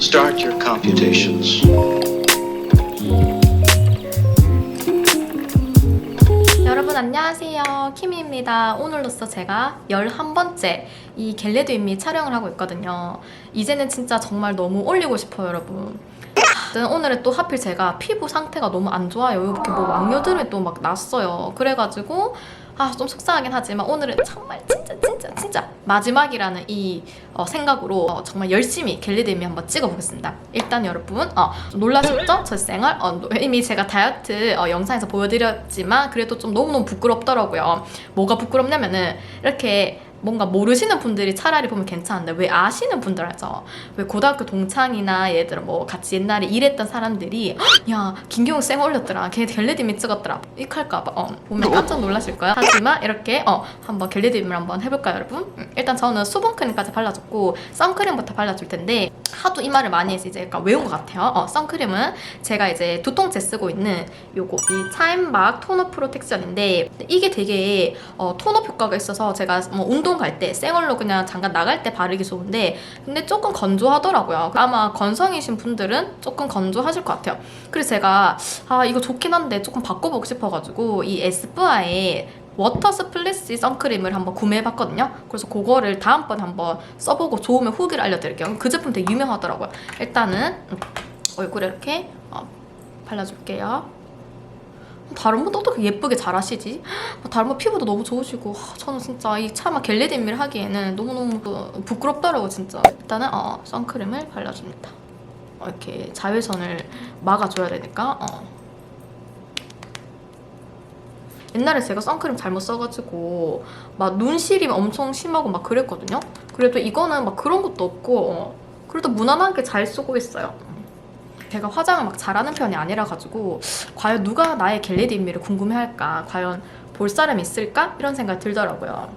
Start your computations. 여러분 안녕하세요. 키미입니다. 오늘로써 제가 11번째 이 겟레드 인미 촬영을 하고 있거든요. 이제는 진짜 정말 너무 올리고 싶어요 여러분 하여튼 오늘은 또 하필 제가 피부 상태가 너무 안 좋아요. 이렇게 뭐 왕녀들이 또 막 났어요. 그래가지고 아 좀 속상하긴 하지만 오늘은 정말 진짜 진짜 진짜 마지막이라는 이 어, 생각으로 어, 정말 열심히 인미 한번 찍어보겠습니다. 일단 여러분 어, 놀라셨죠? 저 생얼 어, 노- 이미 제가 다이어트 어, 영상에서 보여드렸지만 그래도 좀 너무너무 부끄럽더라고요. 뭐가 부끄럽냐면은 이렇게 뭔가 모르시는 분들이 차라리 보면 괜찮은데 왜 아시는 분들 알죠? 왜 고등학교 동창이나 얘들 뭐 같이 옛날에 일했던 사람들이 "헉, 야 김경욱 쌩 올렸더라 걔 겟레디미 찍었더라 익할까봐 어, 보면 깜짝 놀라실 거야 하지만 이렇게 어, 한번 겟레디미를 한번 해볼까요 여러분? 음, 일단 저는 수분크림까지 발라줬고 선크림부터 발라줄 텐데 하도 이 말을 많이 해서 이제 약간 외운 것 같아요 어, 선크림은 제가 이제 두 통째 쓰고 있는 요거 이 차인박 토너 프로텍션인데 이게 되게 어, 톤업 효과가 있어서 제가 뭐 운동 갈 때 생얼로 그냥 잠깐 나갈 때 바르기 좋은데 근데 조금 건조하더라고요. 아마 건성이신 분들은 조금 건조하실 것 같아요. 그래서 제가 아 이거 좋긴 한데 조금 바꿔보고 싶어가지고 이 에스쁘아의 워터 스플래시 선크림을 한번 구매해봤거든요. 그래서 그거를 다음번에 한번 써보고 좋으면 후기를 알려드릴게요. 그 제품 되게 유명하더라고요. 일단은 음, 얼굴에 이렇게 어, 발라줄게요. 다른 분도 어떻게 예쁘게 잘 하시지? 뭐 다른 분 피부도 너무 좋으시고 하, 저는 진짜 이 차마 겟레디미를 하기에는 너무너무 그 부끄럽더라고 진짜 일단은 어, 선크림을 발라줍니다 어, 이렇게 자외선을 막아줘야 되니까 어. 옛날에 제가 선크림 잘못 써가지고 막 눈시림 엄청 심하고 막 그랬거든요 그래도 이거는 막 그런 것도 없고 어, 그래도 무난하게 잘 쓰고 있어요 제가 화장을 막 잘하는 편이 아니라 가지고 과연 누가 나의 겟레디 인미를 궁금해할까? 과연 볼 사람 있을까? 이런 생각 들더라고요.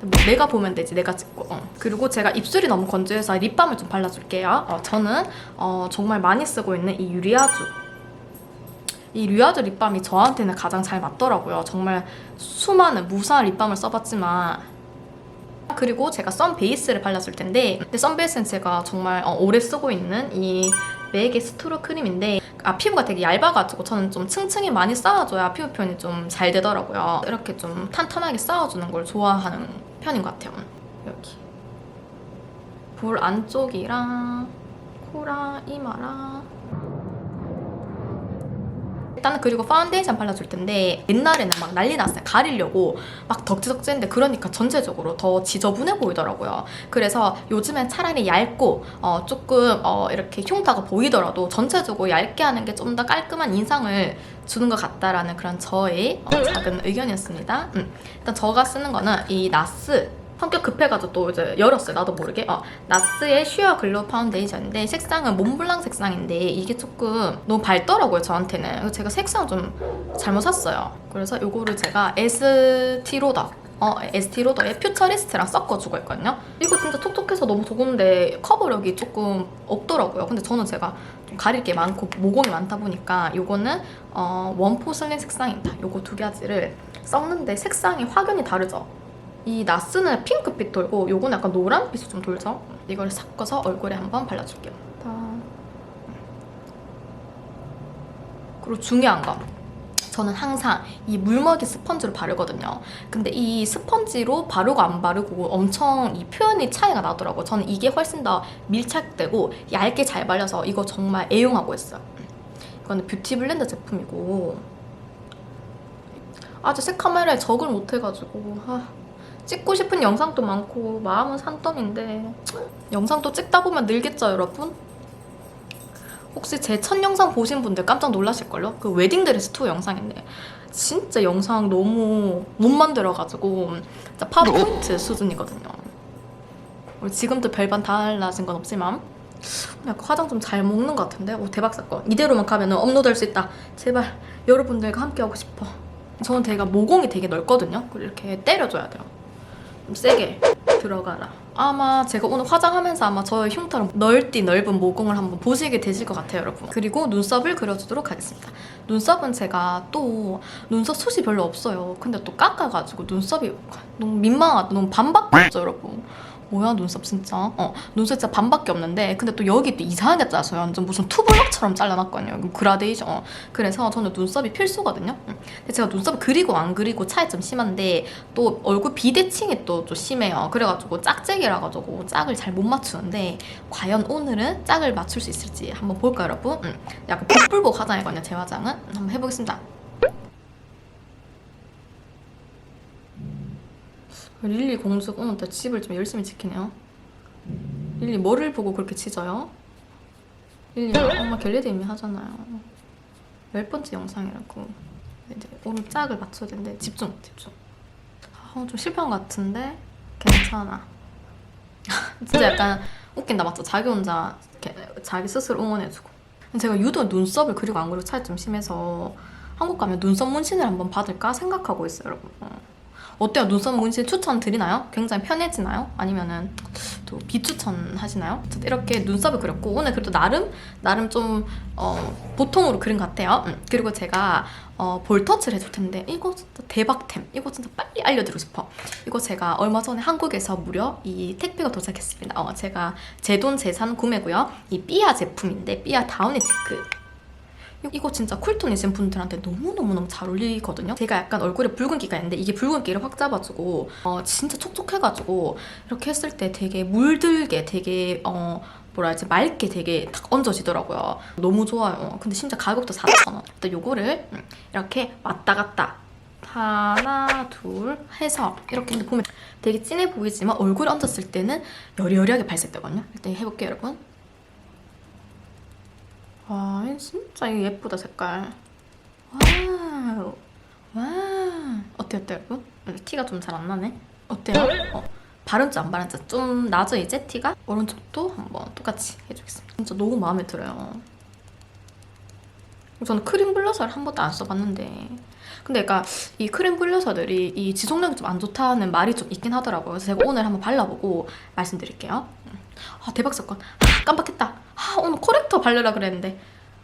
뭐 내가 보면 되지 내가 찍고 어. 그리고 제가 입술이 너무 건조해서 립밤을 좀 발라줄게요 어, 저는 어, 정말 많이 쓰고 있는 이 유리아주 이 류아주 립밤이 저한테는 가장 잘 맞더라고요. 정말 수많은 무수한 립밤을 써봤지만. 그리고 제가 선 베이스를 발라줄 텐데 근데 선 베이스는 제가 정말 어, 오래 쓰고 있는 이 맥의 스토로 크림인데 아 피부가 되게 얇아가지고 저는 좀 층층이 많이 쌓아줘야 피부 표현이 좀 잘 되더라고요. 이렇게 좀 탄탄하게 쌓아주는 걸 좋아하는 편인 것 같아요. 여기. 볼 안쪽이랑 코랑 이마랑 일단은 그리고 파운데이션 발라줄 텐데 옛날에는 막 난리 났어요. 가리려고 막 덕지덕지했는데 그러니까 전체적으로 더 지저분해 보이더라고요. 그래서 요즘엔 차라리 얇고 어, 조금 어, 이렇게 흉터가 보이더라도 전체적으로 얇게 하는 게 좀 더 깔끔한 인상을 주는 것 같다라는 그런 저의 어, 작은 의견이었습니다. 음. 일단 저가 쓰는 거는 이 나스 성격 급해가지고 또 이제 열었어요. 나도 모르게. 어, 나스의 슈어 글로우 파운데이션인데 색상은 몬블랑 색상인데 이게 조금 너무 밝더라고요. 저한테는. 제가 색상 좀 잘못 샀어요. 그래서 이거를 제가 에스티로더 어, 에스티로더의 퓨처리스트랑 섞어주고 있거든요. 이거 진짜 톡톡해서 너무 좋은데 커버력이 조금 없더라고요. 근데 저는 제가 좀 가릴 게 많고 모공이 많다 보니까 이거는 어, 원포슬린 색상입니다. 요거 두 가지를 섞는데 색상이 확연히 다르죠. 이 나스는 핑크빛 돌고 요거는 약간 노란빛이 좀 돌죠? 이걸 섞어서 얼굴에 한번 발라줄게요. 다. 그리고 중요한 거. 저는 항상 이 물먹이 스펀지로 바르거든요. 근데 이 스펀지로 바르고 안 바르고 엄청 이 표현이 차이가 나더라고요. 저는 이게 훨씬 더 밀착되고 얇게 잘 발려서 이거 정말 애용하고 있어요. 이거는 뷰티 블렌더 제품이고 아직 새 카메라에 적을 못해가지고 아, 찍고 싶은 영상도 많고 마음은 산더미인데 영상도 찍다 보면 늘겠죠 여러분? 혹시 제 첫 영상 보신 분들 깜짝 놀라실걸요? 그 웨딩드레스 투어 영상인데 진짜 영상 너무 못 만들어가지고 진짜 파워포인트 수준이거든요. 우리 지금도 별반 달라진 건 없지만 약간 화장 좀 잘 먹는 것 같은데? 오 대박 사건. 이대로만 가면 업로드할 수 있다. 제발 여러분들과 함께 하고 싶어. 저는 제가 모공이 되게 넓거든요. 이렇게 때려줘야 돼요 좀 세게 들어가라 아마 제가 오늘 화장하면서 아마 저의 흉터를 넓디 넓은 모공을 한번 보시게 되실 것 같아요, 여러분. 그리고 눈썹을 그려주도록 하겠습니다. 눈썹은 제가 또 눈썹 숱이 별로 없어요. 근데 또 깎아가지고 눈썹이 너무 민망하다. 너무 반밖에 없죠, 여러분. 뭐야 눈썹 진짜? 어 눈썹 진짜 반밖에 없는데 근데 또 여기 또 이상하게 짜서 완전 무슨 투블럭처럼 잘라놨거든요. 그라데이션. 어. 그래서 저는 눈썹이 필수거든요. 음. 근데 제가 눈썹 그리고 안 그리고 차이 좀 심한데 또 얼굴 비대칭이 또 좀 심해요. 그래가지고 짝짝이라 가지고 짝을 잘 못 맞추는데 과연 오늘은 짝을 맞출 수 있을지 한번 볼까요 여러분? 음. 약간 복불복 화장이거든요 제 화장은. 음, 한번 해보겠습니다 릴리 공주가 오늘 또 집을 좀 열심히 지키네요. 릴리 뭐를 보고 그렇게 치져요? 릴리 엄마 겟레드 이미 하잖아요. 열 번째 영상이라고. 이제 오늘 짝을 맞춰야 되는데 집중 집중. 아, 좀 실패한 것 같은데 괜찮아. 진짜 약간 웃긴다 맞죠? 자기 혼자 자기 스스로 응원해주고. 제가 유독 눈썹을 그리고 안 그리고 차이 좀 심해서 한국 가면 눈썹 문신을 한번 받을까 생각하고 있어요, 여러분. 어. 어때요? 눈썹 문신 추천 드리나요? 굉장히 편해지나요? 아니면은 또 비추천 하시나요? 이렇게 눈썹을 그렸고 오늘 그래도 나름 나름 좀 어, 보통으로 그린 것 같아요. 음, 그리고 제가 어, 볼터치를 해줄 텐데 이거 진짜 대박템. 이거 진짜 빨리 알려드리고 싶어. 이거 제가 얼마 전에 한국에서 무려 이 택배가 도착했습니다. 어, 제가 제 돈 재산 구매고요. 이 삐아 제품인데 삐아 다우니 치크. 이거 진짜 쿨톤이신 분들한테 너무너무너무 잘 어울리거든요. 제가 약간 얼굴에 붉은기가 있는데 이게 붉은기를 확 잡아주고 어, 진짜 촉촉해가지고 이렇게 했을 때 되게 물들게 되게 어, 뭐라 해야지 맑게 되게 탁 얹어지더라고요. 너무 좋아요. 근데 심지어 가격도 4,000원. 일단 요거를 음, 이렇게 왔다 갔다 하나 둘 해서 이렇게 보면 되게 진해 보이지만 얼굴에 얹었을 때는 여리여리하게 발색되거든요. 일단 해볼게요 여러분. 와, 진짜 예쁘다 색깔. 와우, 와, 어때 어때 여러분? 티가 좀 잘 안 나네. 어때요? 어, 바른지 안 바른지 좀 나죠 이제 티가? 오른쪽도 한번 똑같이 해주겠습니다. 진짜 너무 마음에 들어요. 저는 크림 블러셔를 한 번도 안 써봤는데 근데 약간 이 크림 블러셔들이 이 지속력이 좀 안 좋다는 말이 좀 있긴 하더라고요. 그래서 제가 오늘 한번 발라보고 말씀드릴게요. 아 대박 사건. 아 깜빡했다. 아 오늘 코렉터 바르라 그랬는데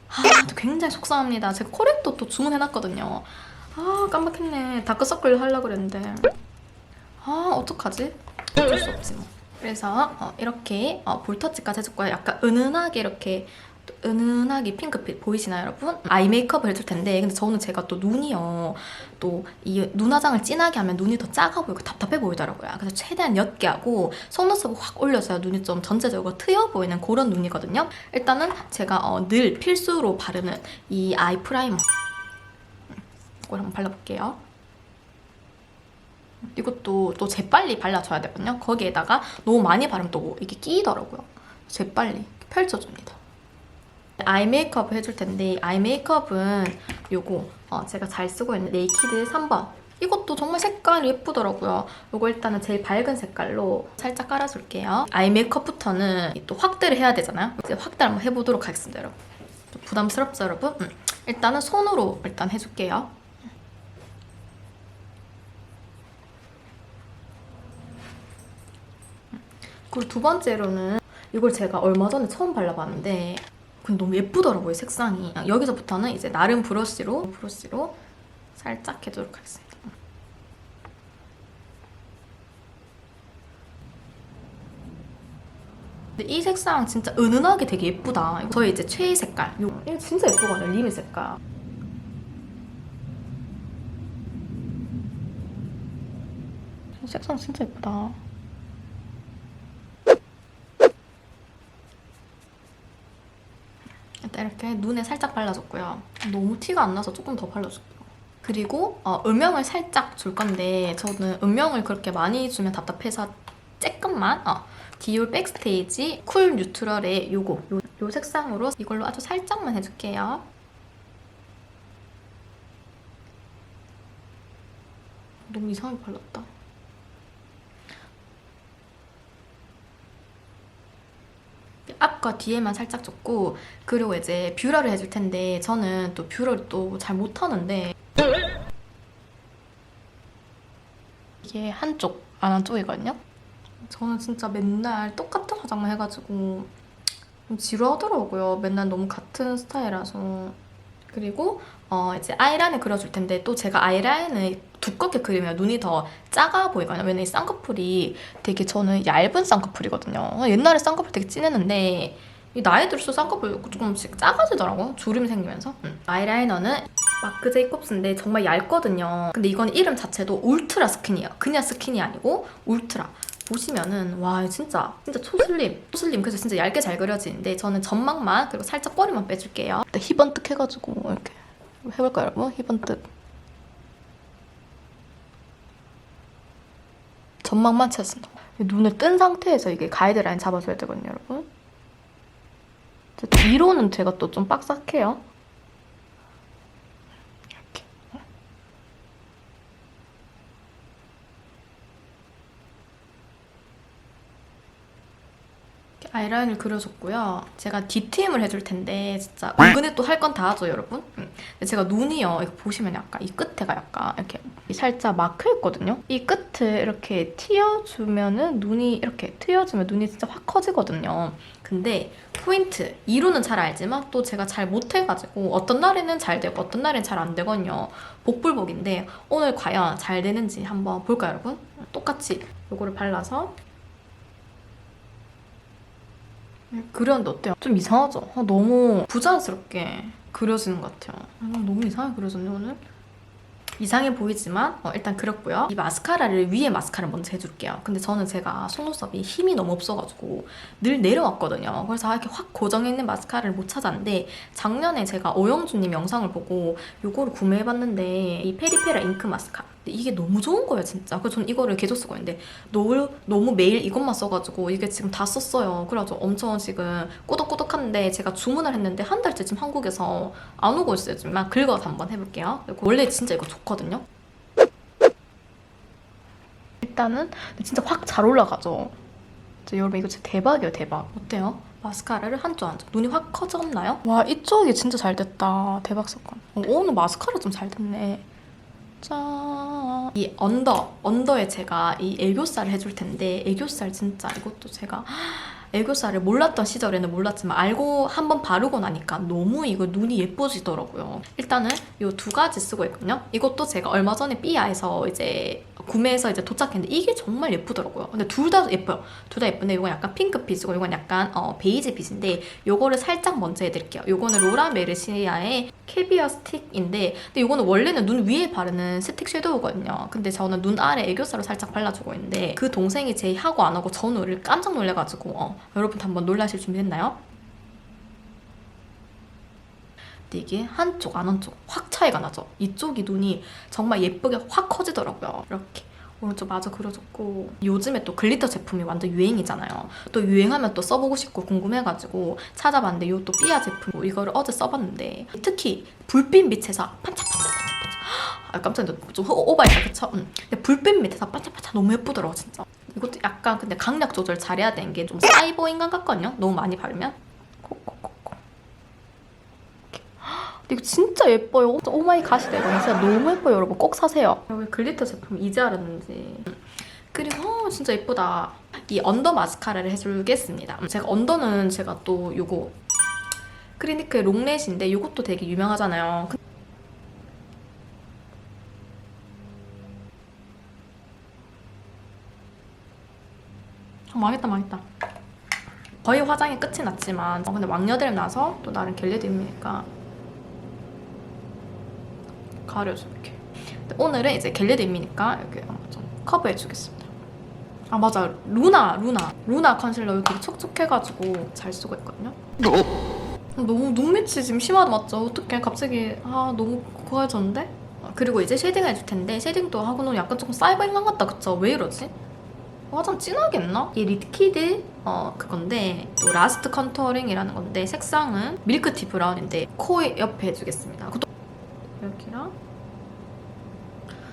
아 굉장히 속상합니다. 제가 코렉터 또 주문해놨거든요. 아 깜빡했네. 다크서클 하려고 그랬는데 아 어떡하지? 어쩔 수 없지 뭐. 그래서 어, 이렇게 어, 볼터치까지 거예요. 약간 은은하게 이렇게 은은하게 핑크빛 보이시나요 여러분? 아이 메이크업을 해줄 텐데 근데 저는 제가 또 눈이요. 또 이 눈화장을 진하게 하면 눈이 더 작아 보이고 답답해 보이더라고요. 그래서 최대한 옅게 하고 속눈썹을 확 올려줘야 눈이 좀 전체적으로 트여 보이는 그런 눈이거든요. 일단은 제가 어, 늘 필수로 바르는 이 아이 프라이머. 이걸 한번 발라볼게요. 이것도 또 재빨리 발라줘야 되거든요. 거기에다가 너무 많이 바르면 또 이게 끼더라고요. 재빨리 펼쳐줍니다 아이 메이크업 해줄 텐데 아이 메이크업은 요거 어, 제가 잘 쓰고 있는 네이키드 3번 이것도 정말 색깔이 예쁘더라고요. 요거 일단은 제일 밝은 색깔로 살짝 깔아줄게요. 아이 메이크업부터는 또 확대를 해야 되잖아요. 이제 확대 한번 해보도록 하겠습니다, 여러분. 좀 부담스럽죠, 여러분? 음. 일단은 손으로 일단 해줄게요. 그리고 두 번째로는 이걸 제가 얼마 전에 처음 발라봤는데 근데 너무 예쁘더라고요 색상이. 여기서부터는 이제 나름 브러쉬로 브러쉬로 살짝 해주도록 하겠습니다. 근데 이 색상 진짜 은은하게 되게 예쁘다. 저의 이제 최애 색깔. 요- 이거 진짜 예쁘거든요 리미 색깔. 색상 진짜 예쁘다 일단 이렇게 눈에 살짝 발라줬고요. 너무 티가 안 나서 조금 더 발라줄게요. 그리고 어, 음영을 살짝 줄 건데 저는 음영을 그렇게 많이 주면 답답해서 조금만 어, 디올 백스테이지 쿨 뉴트럴의 요거 요, 요 색상으로 이걸로 아주 살짝만 해줄게요. 너무 이상하게 발랐다. 앞과 뒤에만 살짝 줬고 그리고 이제 뷰러를 해줄 텐데 저는 또 뷰러를 또 잘 못하는데 이게 한쪽 안 한쪽이거든요 저는 진짜 맨날 똑같은 화장만 해가지고 좀 지루하더라고요. 맨날 너무 같은 스타일이라서. 그리고 어 이제 아이라인을 그려줄 텐데 또 제가 아이라인을 두껍게 그리면 눈이 더 작아 보이거든요. 왜냐면 이 쌍꺼풀이 되게 저는 얇은 쌍꺼풀이거든요. 옛날에 쌍꺼풀 되게 진했는데 이 나이 들수록 쌍꺼풀 조금씩 작아지더라고요. 주름이 생기면서. 음. 아이라이너는 마크 제이콥스인데 정말 얇거든요. 근데 이건 이름 자체도 울트라 스킨이에요. 그냥 스킨이 아니고 울트라. 보시면은 와 진짜 진짜 초슬림 초슬림 그래서 진짜 얇게 잘 그려지는데 저는 점막만 그리고 살짝 머리만 빼줄게요. 희번뜩 해가지고 이렇게 해볼까요 여러분? 희번뜩 점막만 채웠습니다. 눈을 뜬 상태에서 이게 가이드라인 잡아줘야 되거든요 여러분. 뒤로는 제가 또 좀 빡싹해요. 이렇게. 이렇게 아이라인을 그려줬고요. 제가 뒤트임을 해줄 텐데 진짜 은근히 또 할 건 다 하죠, 여러분. 음. 제가 눈이요, 이거 보시면 약간 이 끝에가 약간 이렇게 살짝 막혀 있거든요. 이 끝을 이렇게 튀어주면은 눈이 이렇게 트여주면 눈이 진짜 확 커지거든요. 근데 포인트 이루는 잘 알지만 또 제가 잘 못해가지고 어떤 날에는 잘 되고 어떤 날에는 잘안 되거든요. 복불복인데 오늘 과연 잘 되는지 한번 볼까요, 여러분? 똑같이 요거를 발라서 그렸는데 어때요? 좀 이상하죠? 아, 너무 부자연스럽게 그려지는 것 같아요. 아, 너무 이상하게 그려졌네 오늘. 이상해 보이지만 어, 일단 그렸고요. 이 마스카라를 위에 마스카라를 먼저 해줄게요. 근데 저는 제가 속눈썹이 힘이 너무 없어가지고 늘 내려왔거든요. 그래서 아, 이렇게 확 고정해 있는 마스카라를 못 찾았는데 작년에 제가 오영주님 영상을 보고 이거를 구매해봤는데 이 페리페라 잉크 마스카라 이게 너무 좋은 거예요 진짜. 그래서 저는 이거를 계속 쓰고 있는데 너무, 너무 매일 이것만 써가지고 이게 지금 다 썼어요. 그래가지고 엄청 지금 꾸덕꾸덕한데 제가 주문을 했는데 한 달째 지금 한국에서 안 오고 있어요. 지금 막 긁어서 한번 해볼게요. 원래 진짜 이거 좋거든요. 일단은 진짜 확 잘 올라가죠. 여러분 이거 진짜 대박이에요 대박. 어때요? 마스카라를 한쪽 한쪽 눈이 확 커졌나요? 와 이쪽이 진짜 잘 됐다. 대박 사건. 어, 오늘 마스카라 좀 잘 됐네. 짠. 이 언더, 언더에 제가 이 애교살을 해줄 텐데 애교살 진짜 이것도 제가 애교살을 몰랐던 시절에는 몰랐지만 알고 한번 바르고 나니까 너무 이거 눈이 예뻐지더라고요. 일단은 이 두 가지 쓰고 있거든요. 이것도 제가 얼마 전에 삐아에서 이제 구매해서 이제 도착했는데 이게 정말 예쁘더라고요. 근데 둘 다 예뻐요. 둘 다 예쁜데 이건 약간 핑크빛이고 이건 약간 어, 베이지빛인데 요거를 살짝 먼저 해드릴게요. 요거는 로라 메르시아의 캐비어 스틱인데 근데 이거는 원래는 눈 위에 바르는 스틱 섀도우거든요. 근데 저는 눈 아래 애교살을 살짝 발라주고 있는데 그 동생이 제 하고 안 하고 저는 깜짝 놀래가지고 어, 여러분도 한번 놀라실 준비 됐나요? 근데 이게 한쪽 안 한쪽 확 차이가 나죠. 이쪽이 눈이 정말 예쁘게 확 커지더라고요. 이렇게 오른쪽 마저 그려줬고 요즘에 또 글리터 제품이 완전 유행이잖아요. 또 유행하면 또 써보고 싶고 궁금해가지고 찾아봤는데 이또 삐아 제품 이거를 어제 써봤는데 특히 불빛 밑에서 반짝반짝반짝반짝 아 깜짝 놀랐 좀 오버했다 그쵸? 응. 근데 불빛 밑에서 반짝반짝 너무 예쁘더라고 진짜. 이것도 약간 근데 강약 조절 잘해야 되는 게 좀 사이버 인간 같거든요. 너무 많이 바르면. 콕콕콕콕. 이거 진짜 예뻐요. 오마이 갓이다 이거 진짜 너무 예뻐요 여러분 꼭 사세요. 왜 글리터 제품 이제 알았는지. 그리고 어, 진짜 예쁘다. 이 언더 마스카라를 해주겠습니다. 제가 언더는 제가 또 요거 크리니크의 롱렛인데 요것도 되게 유명하잖아요. 아, 망했다 망했다. 거의 화장이 끝이 났지만 어, 근데 왕여드름 나서 또 나름 겟레디입니까 가려줘 이렇게 근데 오늘은 이제 겟레디입니까 이렇게 좀 커버해 주겠습니다 아 맞아 루나 루나 루나 컨실러 여기 촉촉해가지고 잘 쓰고 있거든요 너무 눈밑이 지금 심하다 맞죠? 어떡해 갑자기 아 너무 고와졌는데? 그리고 이제 쉐딩 해줄 텐데 쉐딩도 하고 노면 약간 조금 사이버 인간 같다 그쵸? 왜 이러지? 화장 진하게 했나? 이 리퀴드 어 그건데 또 라스트 컨투어링이라는 건데 색상은 밀크티 브라운인데 코 옆에 해주겠습니다. 이렇게랑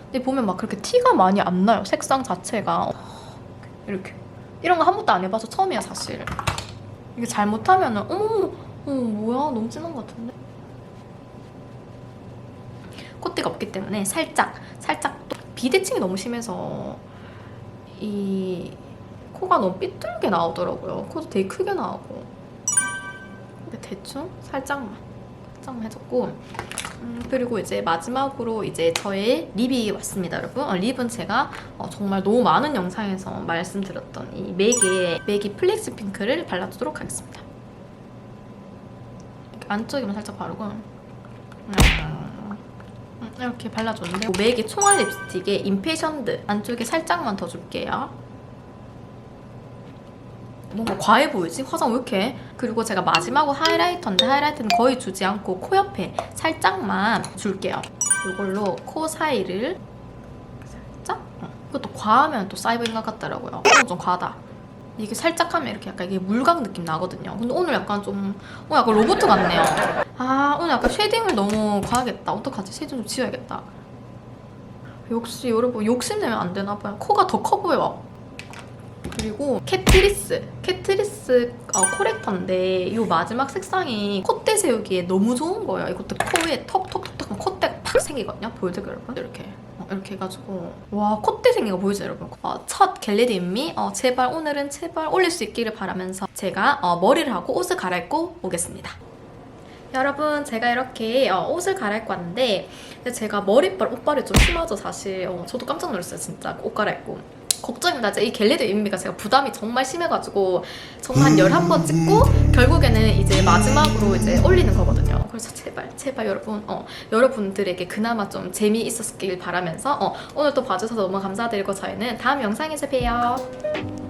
근데 보면 막 그렇게 티가 많이 안 나요. 색상 자체가 이렇게 이런 거 한 번도 안 해봐서 처음이야 사실. 이게 잘못하면은 어머 어 뭐야 너무 진한 것 같은데. 콧대가 없기 때문에 살짝 살짝 또 비대칭이 너무 심해서 이 코가 너무 삐뚤게 나오더라고요. 코도 되게 크게 나오고. 근데 대충 살짝만, 살짝만 해줬고. 음, 그리고 이제 마지막으로 이제 저의 립이 왔습니다, 여러분. 어, 립은 제가 어, 정말 너무 많은 영상에서 말씀드렸던 이 맥의 맥이 플렉스 핑크를 발라주도록 하겠습니다. 이렇게 안쪽에만 살짝 바르고 음, 음, 이렇게 발라줬는데 맥의 총알 립스틱에 임페션드 안쪽에 살짝만 더 줄게요. 뭔가 과해 보이지? 화장 왜 이렇게? 해? 그리고 제가 마지막으로 하이라이터인데 하이라이터는 거의 주지 않고 코 옆에 살짝만 줄게요. 이걸로 코 사이를 살짝? 어. 이것도 과하면 또 사이버인 것 같더라고요. 좀 과하다. 이게 살짝 하면 이렇게 약간 이게 물광 느낌 나거든요. 근데 오늘 약간 좀, 어, 약간 로봇 같네요. 아, 오늘 약간 쉐딩을 너무 과하겠다. 어떡하지? 쉐딩 좀 지워야겠다. 역시 여러분 욕심내면 안 되나 봐요. 코가 더 커 보여. 그리고 캐트리스 캐트리스 어, 코렉터인데 이 마지막 색상이 콧대 세우기에 너무 좋은 거예요 이것도 코에 턱턱턱턱 콧대가 팍 생기거든요 보여드릴게요 여러분 이렇게. 어, 이렇게 해가지고. 와 콧대 생긴 거 보이죠 여러분. 어, 첫 겟레디 인미 어, 제발 오늘은 제발 올릴 수 있기를 바라면서 제가 어, 머리를 하고 옷을 갈아입고 오겠습니다. 여러분 제가 이렇게 어, 옷을 갈아입고 왔는데 제가 머리빨 옷빨이 좀 심하죠 사실. 어, 저도 깜짝 놀랐어요 진짜. 옷 갈아입고. 걱정입니다. 이 겟레드 인미가 제가 부담이 정말 심해가지고 정말 한 11번 찍고 결국에는 이제 마지막으로 이제 올리는 거거든요. 그래서 제발 제발 여러분 어, 여러분들에게 그나마 좀 재미있었길 바라면서 어, 오늘 또 봐주셔서 너무 감사드리고 저희는 다음 영상에서 봬요.